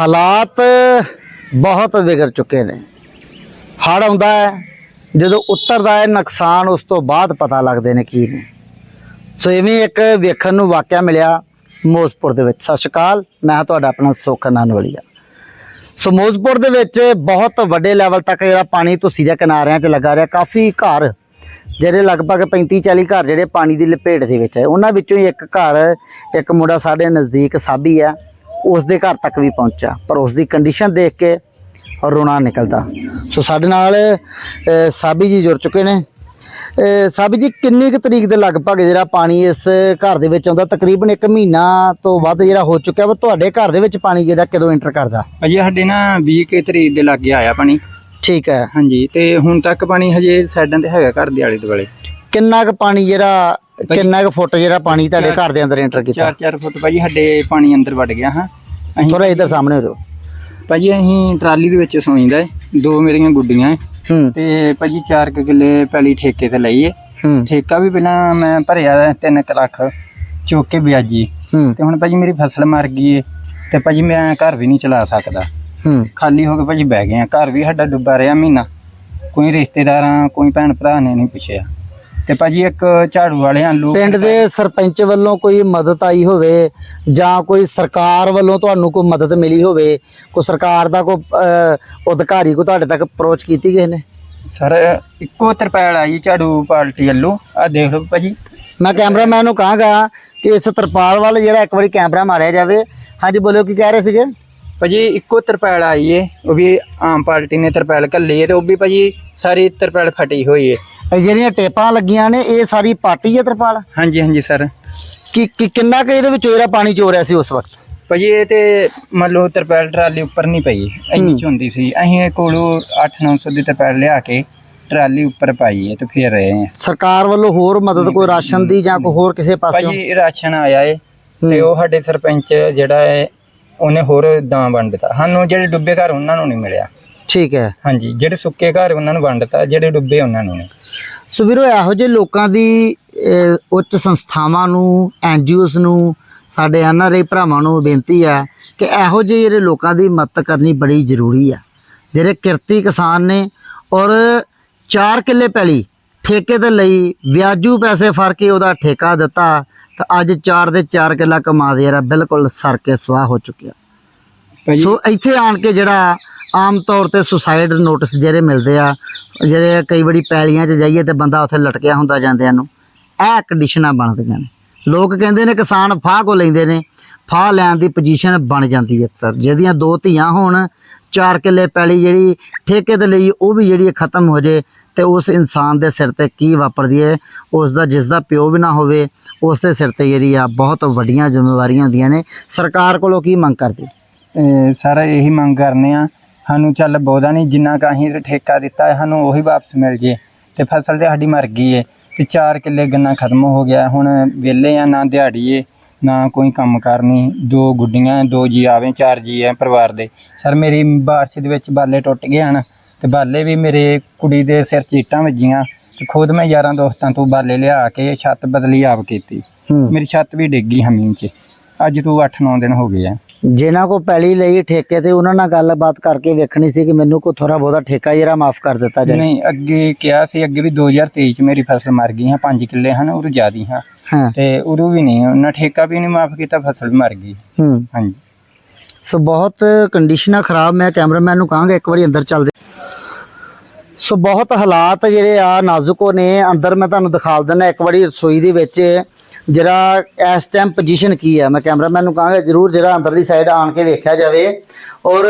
ਹਾਲਾਤ ਬਹੁਤ ਵਿਗੜ ਚੁੱਕੇ ਨੇ। ਹੜ ਆਉਂਦਾ ਹੈ, ਜਦੋਂ ਉਤਰਦਾ ਹੈ, ਨੁਕਸਾਨ ਉਸ ਤੋਂ ਬਾਅਦ ਪਤਾ ਲੱਗਦੇ ਨੇ ਕੀ ਨੇ। ਸੋ ਇਵੇਂ ਇੱਕ ਵੇਖਣ ਨੂੰ ਵਾਕਿਆ ਮਿਲਿਆ ਮੋਜ਼ਪੁਰ ਦੇ ਵਿੱਚ। ਸਤਿ ਸ਼੍ਰੀ ਅਕਾਲ, ਮੈਂ ਤੁਹਾਡਾ ਆਪਣਾ ਸੁੱਖ ਨਾਨਵਲੀਆ ਸੋ ਮੋਜ਼ਪੁਰ ਦੇ ਵਿੱਚ ਬਹੁਤ ਵੱਡੇ ਲੈਵਲ ਤੱਕ ਜਿਹੜਾ ਪਾਣੀ ਤੁਸੀਂ ਦੇ ਕਿਨਾਰਿਆਂ ਤੇ ਲੱਗਾ ਰਿਹਾ, ਕਾਫੀ ਘਰ ਜਿਹੜੇ ਲਗਭਗ 35 40 ਘਰ ਜਿਹੜੇ ਪਾਣੀ ਦੀ ਲਪੇਟ ਦੇ ਵਿੱਚ ਹੈ, ਉਹਨਾਂ ਵਿੱਚੋਂ ਹੀ ਇੱਕ ਘਰ, ਇੱਕ ਮੁੰਡਾ ਸਾਡੇ ਨਜ਼ਦੀਕ ਸਾਬੀ ਆ। ਉਸ ਦੇ ਘਰ ਤੱਕ ਵੀ ਪਹੁੰਚਾ ਪਰ ਉਸ ਦੀ ਕੰਡੀਸ਼ਨ ਦੇਖ ਕੇ ਰੋਣਾ ਨਿਕਲਦਾ। ਸੋ ਸਾਡੇ ਨਾਲ ਸਾਬੀ ਜੀ ਜੁੜ ਚੁੱਕੇ ਨੇ। ਸਾਬੀ ਜੀ ਕਿੰਨੀ ਕੁ ਤਰੀਕ ਦੇ ਲਗਭਗ ਜਿਹੜਾ ਪਾਣੀ ਇਸ ਘਰ ਦੇ ਵਿੱਚ ਆਉਂਦਾ ਤਕਰੀਬਨ 1 ਮਹੀਨਾ ਤੋਂ ਵੱਧ ਜਿਹੜਾ ਹੋ ਚੁੱਕਿਆ ਵਾ ਤੁਹਾਡੇ ਘਰ ਦੇ ਵਿੱਚ ਪਾਣੀ ਜਿਹੜਾ ਕਦੋਂ ਐਂਟਰ ਕਰਦਾ? ਭਾਜੀ ਸਾਡੇ ਨਾ 20 ਕੇ ਤਰੀਕ ਦੇ ਲੱਗੇ ਆਇਆ ਪਾਣੀ। ਠੀਕ ਹੈ। ਹਾਂਜੀ ਤੇ ਹੁਣ ਤੱਕ ਪਾਣੀ ਹਜੇ ਸਾਈਡਾਂ ਤੇ ਹੈਗਾ ਘਰ ਦੇ ਆਲੇ ਦੁਆਲੇ। ਕਿੰਨਾ ਕੁ ਪਾਣੀ ਜਿਹੜਾ ਕਿੰਨਾ ਕੁ ਫੁੱਟ ਜਿਹੜਾ ਪਾਣੀ ਤੁਹਾਡੇ ਘਰ ਦੇ ਅੰਦਰ ਐਂਟਰ ਕੀਤਾ? 4-4 ਫੁੱਟ ਭਾਜੀ ਸਾਡੇ ਪਾਣੀ ਅੰਦਰ ਵੜ ਗਿਆ ਹਾਂ। ਅਸੀਂ ਥੋੜਾ ਇਧਰ ਸਾਹਮਣੇ ਹੋ ਜਾਓ ਭਾਜੀ ਅਸੀਂ ਟਰਾਲੀ ਦੇ ਵਿੱਚ ਸੌਂਈਦਾ ਦੋ ਮੇਰੀਆਂ ਗੁੱਡੀਆਂ ਤੇ ਭਾਜੀ 4 ਕਿੱਲੇ ਪੈਲੀ ਠੇਕੇ ਤੇ ਲਈਏ। ਠੇਕਾ ਵੀ ਪਹਿਲਾਂ ਮੈਂ ਭਰਿਆ 3 ਲੱਖ ਚੁੱਕ ਕੇ ਵਿਆਜੀ। ਤੇ ਹੁਣ ਭਾਜੀ ਮੇਰੀ ਫਸਲ ਮਰ ਗਈ ਏ। ਤੇ ਭਾਜੀ ਮੈਂ ਘਰ ਵੀ ਨਹੀਂ ਚਲਾ ਸਕਦਾ। ਖਾਲੀ ਹੋ ਕੇ ਭਾਜੀ ਬਹਿ ਗਏ ਆ। ਘਰ ਵੀ ਸਾਡਾ ਡੁੱਬਾ ਰਿਹਾ ਮਹੀਨਾ। ਕੋਈ ਰਿਸ਼ਤੇਦਾਰਾਂ ਕੋਈ ਭੈਣ ਭਰਾ ਨੇ ਨਹੀਂ ਪੁੱਛਿਆ। ਤੇ ਭਾਜੀ ਇੱਕ ਝਾੜੂ ਵਾਲਿਆਂ ਲੋਕ ਪਿੰਡ ਦੇ ਸਰਪੰਚ। ਵੱਲੋਂ ਕੋਈ ਮਦਦ ਆਈ ਹੋਵੇ ਜਾਂ ਕੋਈ ਸਰਕਾਰ ਵੱਲੋਂ ਤੁਹਾਨੂੰ ਕੋਈ ਮਦਦ ਮਿਲੀ ਹੋਵੇ ਕੋਈ ਸਰਕਾਰ ਦਾ ਕੋਈ ਅਧਿਕਾਰੀ ਕੋ ਤੁਹਾਡੇ ਤੱਕ ਅਪਰੋਚ ਕੀਤੀ ਗਏ ਨੇ? ਸਰ ਇੱਕੋ ਤਰਪਾਲ ਆਈ ਝਾੜੂ ਪਾਰਟੀ ਵੱਲੋਂ। ਆ ਦੇਖ ਲਓ ਭਾਜੀ। ਮੈਂ ਕੈਮਰਾਮੈਨ ਨੂੰ ਕਹਾਂਗਾ ਕਿ ਇਸ ਤਰਪਾਲ ਵੱਲ ਜਿਹੜਾ ਇੱਕ ਵਾਰੀ ਕੈਮਰਾ ਮਾਰਿਆ ਜਾਵੇ। ਹਾਂਜੀ ਬੋਲਿਓ ਕੀ ਕਹਿ ਰਹੇ ਸੀਗੇ? ਭਾਜੀ ਇੱਕੋ ਤਰਪਾਲ ਆਈ ਏ ਉਹ ਵੀ ਆਮ ਪਾਰਟੀ ਨੇ ਤਰਪਾਲ ਘੱਲੀ ਏ ਤੇ ਉਹ ਵੀ ਭਾਜੀ ਸਾਰੀ ਤਰਪਾਲ ਫਟੀ ਹੋਈ ਏ। ਇਹ ਜਿਹੜੀਆਂ ਟੇਪਾਂ ਲੱਗੀਆਂ ਨੇ ਇਹ ਸਾਰੀ ਪਾਟੀ ਹੈ ਤਰਪਾਲ? ਹਾਂਜੀ ਹਾਂਜੀ ਸਰ। ਕਿ ਕਿ- ਕਿੰਨਾ ਕੁ ਇਹਦੇ ਵਿੱਚੋਂ ਜਿਹੜਾ ਪਾਣੀ ਚੋ ਰਿਹਾ ਸੀ ਉਸ ਵਕਤ? ਭਾਜੀ ਇਹ ਤੇ ਮੰਨ ਲਓ ਤਰਪਾਲ ਟਰਾਲੀ ਉੱਪਰ ਨਹੀਂ ਪਈ ਇੰਨੀ ਚ ਹੁੰਦੀ ਸੀ। ਅਸੀਂ ਕੋਲੋਂ 8-900 ਦੀ ਤਰਪਾਲ ਲਿਆ ਕੇ ਟਰਾਲੀ ਉੱਪਰ ਪਾਈ ਏ ਤੇ ਫੇਰ ਰਹੇ ਆ ਸਰਕਾਰ ਵੱਲੋਂ ਹੋਰ ਮਦਦ ਕੋਈ ਰਾਸ਼ਨ ਦੀ ਜਾਂ ਕੋਈ ਹੋਰ ਕਿਸੇ ਪਾਸਿਓਂ? ਭਾਜੀ ਰਾਸ਼ਨ ਆਇਆ ਏ ਤੇ ਉਹ ਸਾਡੇ ਸਰਪੰਚ ਜਿਹੜਾ ਹੈ ਉਹਨੇ ਹੋਰ ਦਾਂ ਵੰਡ ਦਿੱਤਾ। ਸਾਨੂੰ ਜਿਹੜੇ ਡੁੱਬੇ ਘਰ ਉਹਨਾਂ ਨੂੰ ਨਹੀਂ ਮਿਲਿਆ। ਠੀਕ ਹੈ। ਹਾਂਜੀ ਜਿਹੜੇ ਸੁੱਕੇ ਘਰ ਉਹਨਾਂ ਨੂੰ ਵੰਡ ਦਿੱਤਾ ਜਿਹੜੇ ਡੁੱਬੇ ਉਹਨਾਂ ਨੂੰ ਨਹੀਂ। ਸੋ ਵੀਰੋ ਇਹੋ ਜਿਹੇ ਲੋਕਾਂ ਦੀ ਉੱਚ ਸੰਸਥਾਵਾਂ ਨੂੰ ਐਨਜੀਓਸ ਨੂੰ ਸਾਡੇ ਐਨਆਰਆਈ ਭਰਾਵਾਂ ਨੂੰ ਬੇਨਤੀ ਹੈ ਕਿ ਇਹੋ ਜਿਹੇ ਜਿਹੜੇ ਲੋਕਾਂ ਦੀ ਮਦਦ ਕਰਨੀ ਬੜੀ ਜ਼ਰੂਰੀ ਹੈ। ਜਿਹੜੇ ਕਿਰਤੀ ਕਿਸਾਨ ਨੇ ਔਰ 4 ਕਿੱਲੇ ਪੈਲੀ ਠੇਕੇ ਤੇ ਲਈ ਵਿਆਜੂ ਪੈਸੇ ਫੜ ਕੇ ਉਹਦਾ ਠੇਕਾ ਦਿੱਤਾ ਤਾਂ ਅੱਜ 4 ਦੇ 4 ਕਿੱਲਾ ਕਮਾ ਦੇ ਰਿਹਾ ਬਿਲਕੁਲ ਸਰ ਕੇ ਸਵਾਹ ਹੋ ਚੁੱਕਿਆ ਸੋ ਇੱਥੇ ਆਣ ਕੇ ਜਿਹੜਾ ਆਮ ਤੌਰ ਤੇ ਸੁਸਾਈਡ ਨੋਟਿਸ ਜਿਹੜੇ ਮਿਲਦੇ ਆ ਜਿਹੜੇ ਕਈ ਵਾਰੀ ਪੈਲੀਆਂ 'ਚ ਜਾਈਏ ਤੇ ਬੰਦਾ ਉੱਥੇ ਲਟਕਿਆ ਹੁੰਦਾ ਜਾਂਦਿਆਂ ਨੂੰ ਇਹ ਕੰਡੀਸ਼ਨਾਂ ਬਣਦੀਆਂ ਨੇ। ਲੋਕ ਕਹਿੰਦੇ ਨੇ ਕਿਸਾਨ ਫਾਹ ਕੋ ਲੈਂਦੇ ਨੇ ਫਾਹ ਲੈਣ ਦੀ ਪੋਜੀਸ਼ਨ ਬਣ ਜਾਂਦੀ ਹੈ ਅਕਸਰ ਜਿਹਦੀਆਂ ਦੋ ਧੀਆਂ ਹੋਣ ਚਾਰ ਕਿੱਲੇ ਪੈਲੀ ਜਿਹੜੀ ਠੇਕੇ ਤੇ ਲਈ ਉਹ ਵੀ ਜਿਹੜੀ ਖਤਮ ਹੋ ਜੇ ਤੇ ਉਸ ਇਨਸਾਨ ਦੇ ਸਿਰ ਤੇ ਕੀ ਵਾਪਰਦੀ ਹੈ ਉਸ ਦਾ ਜਿਸ ਦਾ ਪਿਓ ਵੀ ਨਾ ਹੋਵੇ ਉਸ ਦੇ ਸਿਰ ਤੇ ਜਿਹੜੀ ਆ ਬਹੁਤ ਵੱਡੀਆਂ ਜ਼ਿੰਮੇਵਾਰੀਆਂ ਹੁੰਦੀਆਂ ਨੇ। ਸਰਕਾਰ ਕੋਲੋਂ ਕੀ ਮੰਗ ਕਰਦੇ? ਇਹ ਸਾਰਾ ਇਹੀ ਮੰਗ ਕਰਨੇ ਆ। ਸਾਨੂੰ ਚੱਲ ਬਹੁਤਾ ਨਹੀਂ, ਜਿੰਨਾ ਕੁ ਅਸੀਂ ਠੇਕਾ ਦਿੱਤਾ ਹੈ, ਸਾਨੂੰ ਉਹੀ ਵਾਪਸ ਮਿਲ ਜੇ। ਤੇ ਫਸਲ ਤੇ ਸਾਡੀ ਮਰ ਗਈ ਏ। ਤੇ 4 ਕਿੱਲੇ ਗੰਨਾ ਖਤਮ ਹੋ ਗਿਆ। ਹੁਣ ਵਿਹਲੇ ਆ, ਨਾ ਦਿਹਾੜੀ ਏ, ਨਾ ਕੋਈ ਕੰਮ ਕਰਨੀ ਦੋ ਗੁੱਡੀਆਂ ਦੋ ਜੀ ਆਵੇ, ਚਾਰ ਜੀ ਆ ਪਰਿਵਾਰ ਦੇ। ਸਰ, ਮੇਰੀ ਬਾਰਿਸ਼ ਦੇ ਵਿੱਚ ਬਾਲੇ ਟੁੱਟ ਗਏ ਹਨ। ਤੇ ਬਾਲੇ ਵੀ ਮੇਰੇ ਕੁੜੀ ਦੇ ਸਿਰ 'ਚ ਇੱਟਾਂ ਵੱਜੀਆਂ। ਤੇ ਖੁਦ ਮੈਂ ਯਾਰਾਂ ਦੋਸਤਾਂ ਤੋਂ ਬਾਲੇ ਲਿਆ ਕੇ ਛੱਤ ਬਦਲੀ ਆਪ ਕੀਤੀ। ਮੇਰੀ ਛੱਤ ਵੀ ਡਿੱਗੀ ਹਮੀਨ 'ਚ। ਅੱਜ ਤੋਂ 8-9 ਦਿਨ ਹੋ ਗਏ ਆ। ਜਿਨ੍ਹਾਂ ਕੋ ਪੈਲੀ ਲਈ ਠੇਕੇ ਤੇ ਉਹਨਾਂ ਨਾਲ ਗੱਲਬਾਤ ਕਰਕੇ ਵੇਖਣੀ ਸੀ ਕਿ ਮੈਨੂੰ ਕੋ ਥੋੜਾ ਬਹੁਤਾ ਠੇਕਾ ਜਿਹੜਾ ਮਾਫ ਕਰ ਦਿੱਤਾ ਜਾਏ। ਨਹੀਂ ਅੱਗੇ ਕਿਹਾ ਸੀ ਅੱਗੇ ਵੀ 2023 ਚ ਮੇਰੀ ਫਸਲ ਮਰ ਗਈ ਹਾਂ 5 ਕਿੱਲੇ ਹਨ ਉਹ ਜ਼ਿਆਦੀ ਹਾਂ। ਤੇ ਉਰੂ ਵੀ ਨਹੀਂ ਉਹਨਾਂ ਠੇਕਾ ਵੀ ਨਹੀਂ ਮਾਫ ਕੀਤਾ ਫਸਲ ਮਰ ਗਈ। ਹਾਂਜੀ। ਸੋ ਬਹੁਤ ਕੰਡੀਸ਼ਨਾਂ ਖਰਾਬ ਮੈਂ ਕੈਮਰਾਮੈਨ ਨੂੰ ਕਹਾਂਗਾ ਇੱਕ ਵਾਰੀ ਅੰਦਰ ਚੱਲਦੇ। ਸੋ ਬਹੁਤ ਹਾਲਾਤ ਜਿਹੜੇ ਆ ਨਾਜ਼ੁਕੋ ਨੇ, ਅੰਦਰ ਮੈਂ ਤੁਹਾਨੂੰ ਦਿਖਾ ਦਿੰਦਾ, ਇੱਕ ਵਾਰੀ ਰਸੋਈ ਦੇ ਵਿੱਚ ਜਿਹੜਾ ਇਸ ਟਾਈਮ ਪੋਜੀਸ਼ਨ ਕੀ ਹੈ ਮੈਂ ਕੈਮਰਾਮੈਨ ਨੂੰ ਕਹਾਂਗਾ ਜਰੂਰ ਜਿਹੜਾ ਅੰਦਰਲੀ ਸਾਈਡ ਆਣ ਕੇ ਵੇਖਿਆ ਜਾਵੇ। ਔਰ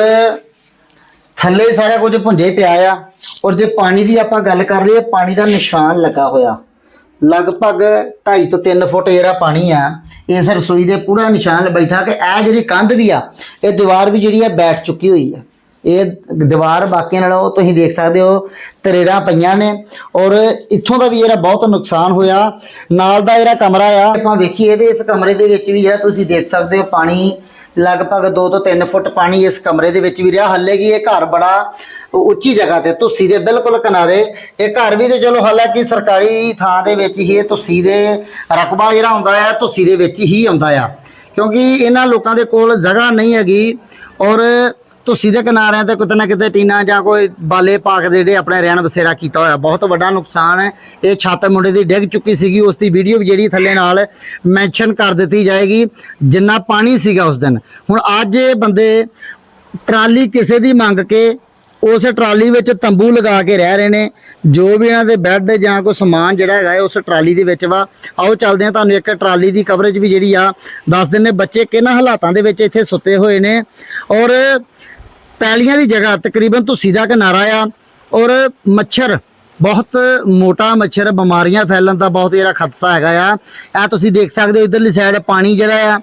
ਥੱਲੇ ਸਾਰਾ ਕੁਝ ਭੁੰਜੇ ਪਿਆ ਆ, ਔਰ ਜੇ ਪਾਣੀ ਦੀ ਆਪਾਂ ਗੱਲ ਕਰ ਲਈਏ, ਪਾਣੀ ਦਾ ਨਿਸ਼ਾਨ ਲੱਗਾ ਹੋਇਆ। ਲਗਭਗ 2.5 ਤੋਂ 3 ਫੁੱਟ ਜਿਹੜਾ ਪਾਣੀ ਆ, ਇਸ ਰਸੋਈ ਦੇ ਪੂਰਾ ਨਿਸ਼ਾਨ ਬੈਠਾ ਕਿ ਇਹ ਜਿਹੜੀ ਕੰਧ ਵੀ ਆ, ਇਹ ਦੀਵਾਰ ਵੀ ਜਿਹੜੀ ਆ ਬੈਠ ਚੁੱਕੀ ਹੋਈ ਆ। ਇਹ ਦੀਵਾਰ ਬਾਕੀਆਂ ਨਾਲੋਂ ਤੁਸੀਂ ਦੇਖ ਸਕਦੇ ਹੋ ਤਰੇੜਾਂ ਪਈਆਂ ਨੇ ਔਰ ਇੱਥੋਂ ਦਾ ਵੀ ਜਿਹੜਾ ਬਹੁਤ ਨੁਕਸਾਨ ਹੋਇਆ, ਨਾਲ ਦਾ ਜਿਹੜਾ ਕਮਰਾ ਆ, ਆਪਾਂ ਵੇਖੀਏ ਤੇ ਇਸ ਕਮਰੇ ਦੇ ਵਿੱਚ ਵੀ ਜਿਹੜਾ ਤੁਸੀਂ ਦੇਖ ਸਕਦੇ ਹੋ ਪਾਣੀ, ਲਗਭਗ 2 ਤੋਂ 3 ਫੁੱਟ ਪਾਣੀ ਇਸ ਕਮਰੇ ਦੇ ਵਿੱਚ ਵੀ ਰਿਹਾ। ਹੱਲੇ ਕੀ ਇਹ ਘਰ ਬੜਾ ਉੱਚੀ ਜਗ੍ਹਾ ਤੇ ਤੁਸੀਂ ਦੇ ਬਿਲਕੁਲ ਕਿਨਾਰੇ। ਇਹ ਘਰ ਵੀ ਤੇ ਚਲੋ ਹਾਲਾਂਕਿ ਸਰਕਾਰੀ ਥਾਂ ਦੇ ਵਿੱਚ ਹੀ ਇਹ ਤੁਸੀਂ ਦੇ ਰਕਬਾ ਜਿਹੜਾ ਆਉਂਦਾ ਆ ਤੁਸੀਂ ਦੇ ਵਿੱਚ ਹੀ ਆਉਂਦਾ ਆ। ਕਿਉਂਕਿ ਇਹਨਾਂ ਲੋਕਾਂ ਦੇ ਕੋਲ ਜਗ੍ਹਾ ਨਹੀਂ ਹੈਗੀ ਔਰ ਤੁਸੀਂ ਦੇ ਕਿਨਾਰਿਆਂ ਤੇ ਕਿਤੇ ਨਾ ਕਿਤੇ ਟੀਨਾ ਜਾਂ ਕੋਈ ਬਾਲੇ ਪਾ ਕੇ ਜਿਹੜੇ ਆਪਣੇ ਰਹਿਣ ਬਸੇਰਾ ਕੀਤਾ ਹੋਇਆ, ਬਹੁਤ ਵੱਡਾ ਨੁਕਸਾਨ ਹੈ। ਇਹ ਛੱਤ ਮੁੰਡੇ ਦੀ ਡਿੱਗ ਚੁੱਕੀ ਸੀਗੀ, ਉਸ ਦੀ ਵੀਡੀਓ ਵੀ ਜਿਹੜੀ ਥੱਲੇ ਨਾਲ ਮੈਂਸ਼ਨ ਕਰ ਦਿੱਤੀ ਜਾਏਗੀ, ਜਿੰਨਾ ਪਾਣੀ ਸੀਗਾ ਉਸ ਦਿਨ। ਹੁਣ ਅੱਜ ਇਹ ਬੰਦੇ ਟਰਾਲੀ ਕਿਸੇ ਦੀ ਮੰਗ ਕੇ ਉਸ ਟਰਾਲੀ ਵਿੱਚ ਤੰਬੂ ਲਗਾ ਕੇ ਰਹਿ ਰਹੇ ਨੇ, ਜੋ ਵੀ ਇਹਨਾਂ ਦੇ ਬੈੱਡ ਜਾਂ ਕੋਈ ਸਮਾਨ ਜਿਹੜਾ ਹੈਗਾ ਉਸ ਟਰਾਲੀ ਦੇ ਵਿੱਚ ਵਾ। ਆਓ ਚੱਲਦੇ ਹਾਂ, ਤੁਹਾਨੂੰ ਇੱਕ ਟਰਾਲੀ ਦੀ ਕਵਰੇਜ ਵੀ ਜਿਹੜੀ ਆ, ਦੱਸ ਦਿੰਨੇ ਬੱਚੇ ਕਿਹਨਾਂ ਹਾਲਾਤਾਂ ਦੇ ਵਿੱਚ ਇੱਥੇ ਸੁੱਤੇ ਹੋਏ ਨੇ ਔਰ ਪੈਲੀਆਂ ਦੀ ਜਗ੍ਹਾ, ਤਕਰੀਬਨ ਤੁਸੀਂ ਦਾ ਕਿਨਾਰਾ ਆ ਔਰ ਮੱਛਰ, ਬਹੁਤ ਮੋਟਾ ਮੱਛਰ, ਬਿਮਾਰੀਆਂ ਫੈਲਣ ਦਾ ਬਹੁਤ ਜਿਹੜਾ ਖਤਰਾ ਹੈਗਾ ਆ। ਇਹ ਤੁਸੀਂ ਦੇਖ ਸਕਦੇ ਹੋ, ਇਧਰਲੀ ਸਾਈਡ ਪਾਣੀ ਜਿਹੜਾ ਆ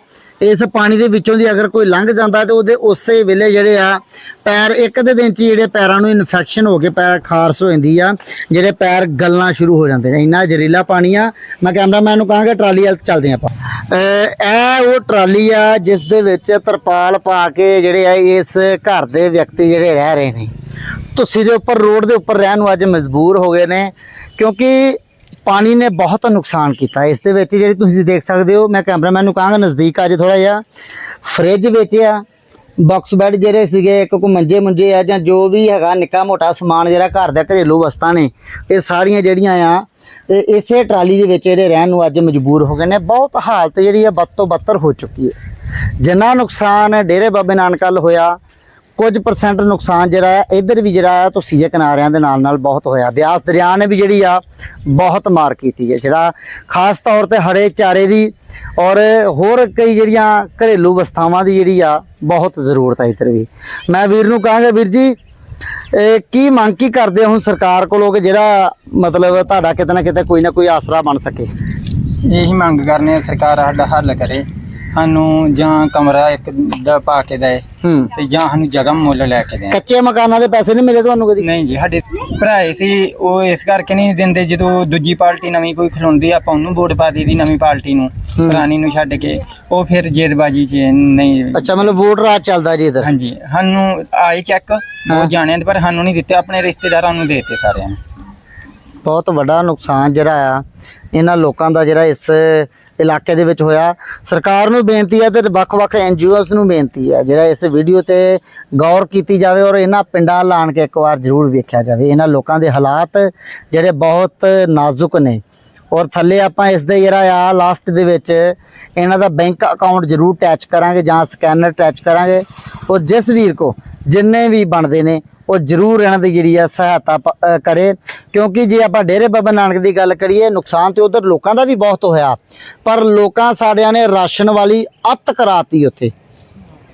ਇਸ ਪਾਣੀ ਦੇ ਵਿੱਚੋਂ ਦੀ ਅਗਰ ਕੋਈ ਲੰਘ ਜਾਂਦਾ ਤੇ ਉਹਦੇ ਉਸੇ ਵੇਲੇ ਜਿਹੜੇ ਆ, ਪੈਰ ਇੱਕ ਦੇ ਦਿਨ ਚ ਜਿਹੜੇ ਪੈਰਾਂ ਨੂੰ ਇਨਫੈਕਸ਼ਨ ਹੋ ਕੇ ਪੈਰ ਖਾਰਸ ਹੋ ਜਾਂਦੀ ਆ, ਜਿਹੜੇ ਪੈਰ ਗਲਣਾ ਸ਼ੁਰੂ ਹੋ ਜਾਂਦੇ ਨੇ। ਇੰਨਾ ਜ਼ਹਿਰੀਲਾ ਪਾਣੀ ਆ। ਮੈਂ ਕੈਮਰਾਮੈਨ ਨੂੰ ਕਹਾਂਗਾ ਟਰਾਲੀ ਵੱਲ ਚੱਲਦੇ ਆਪਾਂ। ਇਹ ਉਹ ਟਰਾਲੀ ਆ ਜਿਸ ਦੇ ਵਿੱਚ ਤਰਪਾਲ ਪਾ ਕੇ ਜਿਹੜੇ ਆ ਇਸ ਘਰ ਦੇ ਵਿਅਕਤੀ ਜਿਹੜੇ ਰਹਿ ਰਹੇ ਨੇ। ਤੁਸੀਂ ਦੇ ਉੱਪਰ, ਰੋਡ ਦੇ ਉੱਪਰ ਰਹਿਣ ਨੂੰ ਅੱਜ ਮਜਬੂਰ ਹੋ ਗਏ ਨੇ, ਕਿਉਂਕਿ ਪਾਣੀ ਨੇ ਬਹੁਤ ਨੁਕਸਾਨ ਕੀਤਾ। ਇਸ ਦੇ ਵਿੱਚ ਜਿਹੜੀ ਤੁਸੀਂ ਦੇਖ ਸਕਦੇ ਹੋ, ਮੈਂ ਕੈਮਰਾਮੈਨ ਨੂੰ ਕਹਾਂਗਾ ਨਜ਼ਦੀਕ ਆ ਜੇ ਥੋੜਾ ਜਿਹਾ। ਫ੍ਰਿਜ ਵਿੱਚ ਆ ਬਾਕਸ ਬੈੱਡ ਜਿਹੜੇ ਸੀਗੇ, ਇੱਕ ਕੋ ਮੰਜੇ ਮੁੰਜੇ ਆ, ਜਾਂ ਜੋ ਵੀ ਹੈਗਾ, ਨਿੱਕਾ ਮੋਟਾ ਸਮਾਨ ਜਿਹੜਾ ਘਰ ਦਾ ਘਰੇਲੂ ਵਸਤਾਂ ਨੇ, ਇਹ ਸਾਰੀਆਂ ਜਿਹੜੀਆਂ ਆ, ਇਹ ਇਸੇ ਟਰਾਲੀ ਦੇ ਵਿੱਚ ਜਿਹੜੇ ਰਹਿਣ ਨੂੰ ਅੱਜ ਮਜਬੂਰ ਹੋ ਗਏ ਨੇ। ਬਹੁਤ ਹਾਲਤ ਜਿਹੜੀ ਆ ਬਦ ਤੋਂ ਬੱਤਰ ਹੋ ਚੁੱਕੀ ਹੈ। ਜਿੰਨਾ ਨੁਕਸਾਨ ਡੇਰੇ ਬਾਬੇ ਨਾਨਕ ਵੱਲ ਹੋਇਆ ਕੁਝ ਪਰਸੈਂਟ ਨੁਕਸਾਨ ਜਿਹੜਾ ਹੈ, ਇਧਰ ਵੀ ਜਿਹੜਾ ਤੁਸੀਂ ਦੇ ਕਿਨਾਰਿਆਂ ਦੇ ਨਾਲ ਨਾਲ ਬਹੁਤ ਹੋਇਆ। ਬਿਆਸ ਦਰਿਆ ਨੇ ਵੀ ਜਿਹੜੀ ਆ, ਬਹੁਤ ਮਾਰ ਕੀਤੀ ਹੈ ਜਿਹੜਾ, ਖਾਸ ਤੌਰ ਤੇ ਹਰੇ ਚਾਰੇ ਦੀ ਔਰ ਹੋਰ ਕਈ ਜਿਹੜੀਆਂ ਘਰੇਲੂ ਵਸਤਾਵਾਂ ਦੀ ਜਿਹੜੀ ਆ, ਬਹੁਤ ਜ਼ਰੂਰਤ ਹੈ ਇਧਰ ਵੀ। ਮੈਂ ਵੀਰ ਨੂੰ ਕਹਾਂਗਾ, ਵੀਰ ਜੀ, ਇਹ ਕੀ ਮੰਗ ਕੀ ਕਰਦੇ ਹੁਣ ਸਰਕਾਰ ਕੋਲੋਂ ਕਿ ਜਿਹੜਾ ਮਤਲਬ ਤੁਹਾਡਾ ਕਿਤੇ ਨਾ ਕਿਤੇ ਕੋਈ ਨਾ ਕੋਈ ਆਸਰਾ ਬਣ ਸਕੇ? ਇਹੀ ਮੰਗ ਕਰਨੇ ਆ, ਸਰਕਾਰ ਸਾਡਾ ਹੱਲ ਕਰੇ। ਸਾਨੂੰ ਜਾਂ ਕਮਰਾ ਇੱਕ ਦਾ ਪਾ ਕੇ ਦੇ ਹੂੰ। ਤੇ ਜਾਂ ਸਾਨੂੰ ਜਗ੍ਹਾ ਮੁੱਲ ਲੈ ਕੇ ਦੇ ਕੱਚੇ ਮਕਾਨਾਂ ਦੇ ਪੈਸੇ ਨਹੀਂ ਮਿਲੇ ਤੁਹਾਨੂੰ ਕਦੀ? ਨਹੀਂ ਜੀ ਸਾਡੇ ਭਰਾਏ ਸੀ ਉਹ ਇਸ ਕਰਕੇ ਨਹੀਂ ਦਿੰਦੇ ਜਦੋਂ ਦੂਜੀ ਪਾਰਟੀ ਨਵੀਂ ਕੋਈ ਖਲੋਂਦੀ ਆਪਾਂ ਉਹਨੂੰ ਵੋਟ ਪਾ ਦੀ ਨਵੀਂ ਪਾਰਟੀ ਨੂੰ। ਪੁਰਾਣੀ ਨੂੰ ਛੱਡ ਕੇ ਉਹ ਫਿਰ ਜੇਦਬਾਜੀ 'ਚ ਨਹੀਂ ਅੱਛਾ ਮਤਲਬ ਵੋਟ ਰਾਜ ਚੱਲਦਾ ਜੀ ਇਧਰ? ਹਾਂਜੀ ਸਾਨੂੰ ਆਏ ਚੈੱਕ ਉਹ ਜਾਣਿਆ ਪਰ ਸਾਨੂੰ ਨਹੀਂ ਦਿੱਤੇ ਆਪਣੇ ਰਿਸ਼ਤੇਦਾਰਾਂ ਨੂੰ ਦੇ ਦਿੱਤੇ ਸਾਰਿਆਂ ਨੂੰ। ਬਹੁਤ ਵੱਡਾ ਨੁਕਸਾਨ ਜਿਹੜਾ ਆ, ਇਹਨਾਂ ਲੋਕਾਂ ਦਾ ਜਿਹੜਾ ਇਸ ਇਲਾਕੇ ਦੇ ਵਿੱਚ ਹੋਇਆ। ਸਰਕਾਰ ਨੂੰ ਬੇਨਤੀ ਹੈ ਤੇ ਵੱਖ-ਵੱਖ ਐਨਜੀਓਜ਼ ਨੂੰ ਬੇਨਤੀ ਹੈ ਜਿਹੜਾ ਇਸ ਵੀਡੀਓ ਤੇ ਗੌਰ ਕੀਤੀ ਜਾਵੇ ਔਰ ਇਹਨਾਂ ਪਿੰਡਾਂ ਲਾਣ ਕੇ ਇੱਕ ਵਾਰ ਜ਼ਰੂਰ ਵੇਖਿਆ ਜਾਵੇ। ਇਹਨਾਂ ਲੋਕਾਂ ਦੇ ਹਾਲਾਤ ਜਿਹੜੇ ਬਹੁਤ ਨਾਜ਼ੁਕ ਨੇ। ਔਰ ਥੱਲੇ ਆਪਾਂ ਇਸ ਦੇ ਜਿਹੜਾ ਆ ਲਾਸਟ ਦੇ ਵਿੱਚ ਇਹਨਾਂ ਦਾ ਬੈਂਕ ਅਕਾਊਂਟ ਜ਼ਰੂਰ ਅਟੈਚ ਕਰਾਂਗੇ ਜਾਂ ਸਕੈਨਰ ਅਟੈਚ ਕਰਾਂਗੇ। ਔਰ ਜਿਸ ਵੀਰ ਕੋ ਜਿੰਨੇ ਵੀ ਬਣਦੇ ਨੇ ਉਹ ਜ਼ਰੂਰ ਇਹਨਾਂ ਦੀ ਜਿਹੜੀ ਆ ਸਹਾਇਤਾ ਪ- ਕਰੇ। ਕਿਉਂਕਿ ਜੇ ਆਪਾਂ ਡੇਰੇ ਬਾਬਾ ਨਾਨਕ ਦੀ ਗੱਲ ਕਰੀਏ, ਨੁਕਸਾਨ ਤੇ ਉਧਰ ਲੋਕਾਂ ਦਾ ਵੀ ਬਹੁਤ ਹੋਇਆ। ਪਰ ਲੋਕਾਂ ਸਾਰਿਆਂ ਨੇ ਰਾਸ਼ਨ ਵਾਲੀ ਅੱਤ ਕਰਾਤੀ ਉੱਥੇ।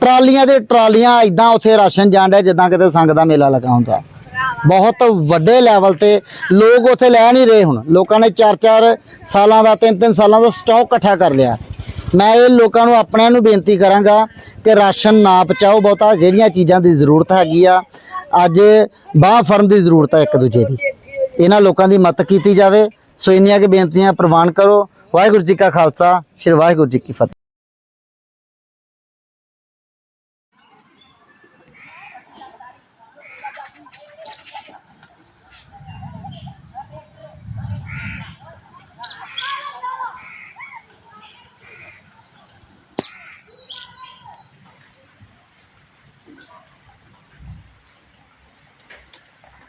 ਟਰਾਲੀਆਂ ਦੇ ਟਰਾਲੀਆਂ ਇਦਾਂ ਉੱਥੇ ਰਾਸ਼ਨ ਜਾਂਦਾ ਜਿੱਦਾਂ ਕਿਤੇ ਸੰਗ ਦਾ ਮੇਲਾ ਲੱਗਾ ਹੁੰਦਾ। ਬਹੁਤ ਵੱਡੇ ਲੈਵਲ ਤੇ ਲੋਕ ਉੱਥੇ ਲੈ ਨਹੀਂ ਰਹੇ ਹੁਣ। ਲੋਕਾਂ ਨੇ 4-4 ਸਾਲਾਂ ਦਾ 3-3 ਸਾਲਾਂ ਦਾ ਸਟਾਕ ਇਕੱਠਾ ਕਰ ਲਿਆ। ਮੈਂ ਇਹ ਲੋਕਾਂ ਨੂੰ ਆਪਣਿਆਂ ਨੂੰ ਬੇਨਤੀ ਕਰਾਂਗਾ ਕਿ ਰਾਸ਼ਨ ਨਾ ਪਚਾਓ ਬਹੁਤਾ। ਜਿਹੜੀਆਂ ਚੀਜ਼ਾਂ ਦੀ ਜ਼ਰੂਰਤ ਹੈਗੀ ਆ ਅੱਜ ਬਾਹ ਫਰਨ ਦੀ ਜ਼ਰੂਰਤ ਹੈ ਇੱਕ ਦੂਜੇ ਦੀ। ਇਹਨਾਂ ਲੋਕਾਂ ਦੀ ਮਦਦ ਕੀਤੀ ਜਾਵੇ। ਸੋ ਇੰਨੀਆਂ ਕਿ ਬੇਨਤੀਆਂ ਪ੍ਰਵਾਨ ਕਰੋ। ਵਾਹਿਗੁਰੂ ਜੀ ਕਾ ਖਾਲਸਾ, ਸ੍ਰੀ ਵਾਹਿਗੁਰੂ ਜੀ ਕੀ ਫਤਿਹ।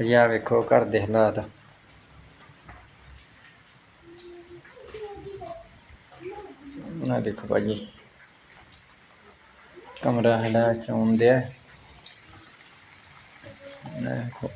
ਜੀ ਵੇਖੋ ਘਰ ਦੇ ਹਾਲਾਤ। ਨਾ ਦੇਖੋ ਭਾਜੀ। ਕਮਰਾ ਸਾਡਾ ਚੌਂਦੇ ਦੇਖੋ।